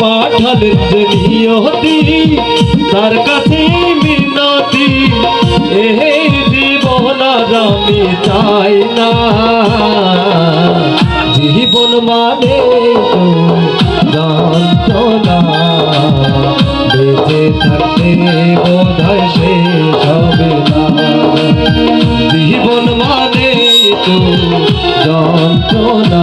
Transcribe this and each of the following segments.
পাঠালেন যে নিয়তি, তার কাছে মিনতি। এই জীবন আমি চাই না। জীবন মানে যন্ত্রণা। বেঁচে থাকতে বোধহয় শেষ হবে না। জীবন মানে তো যন্ত্রণা।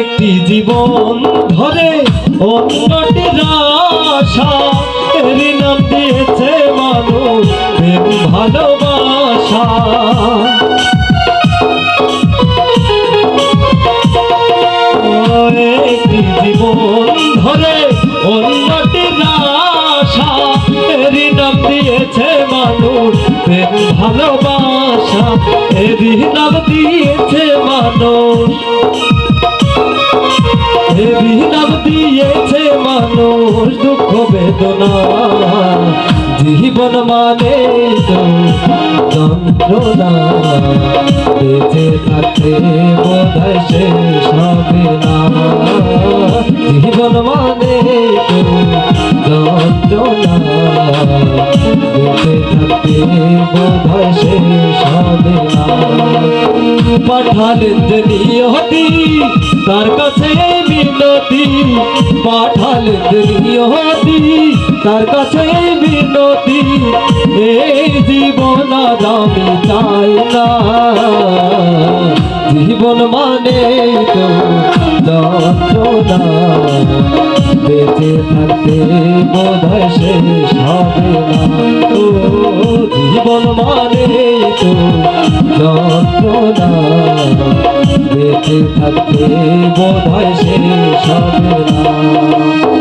একটি জীবন ধরে অন্যটির আশা। এর নাম দিয়েছে মানুষ ভালোবাসা। একটি জীবন ধরে অন্যটির আশা। এর নাম দিয়েছে মানুষ ভালোবাসা। এর নাম দিয়েছে দুঃখ বেদনা। জীবন মানে যন্ত্রণা বেঁচে থাকতে বোধহয় শেষ হবে না। জীবন মানে যন্ত্রণা বেঁচে থাকতে বোধহয় শেষ হবে না। পাঠালেন যে নিয়তি তার কাছে মিনতি পাঠালেন নিয়তি তার কাছে মিনতি এই জীবন আমি চাই না। জীবন মানে তো যন্ত্রণা। বেঁচে থাকতে বোধহয় শেষ হবে না। ও জীবন মানে তো যন্ত্রণা। বেঁচে থাকতে বোধহয় সে হবে না।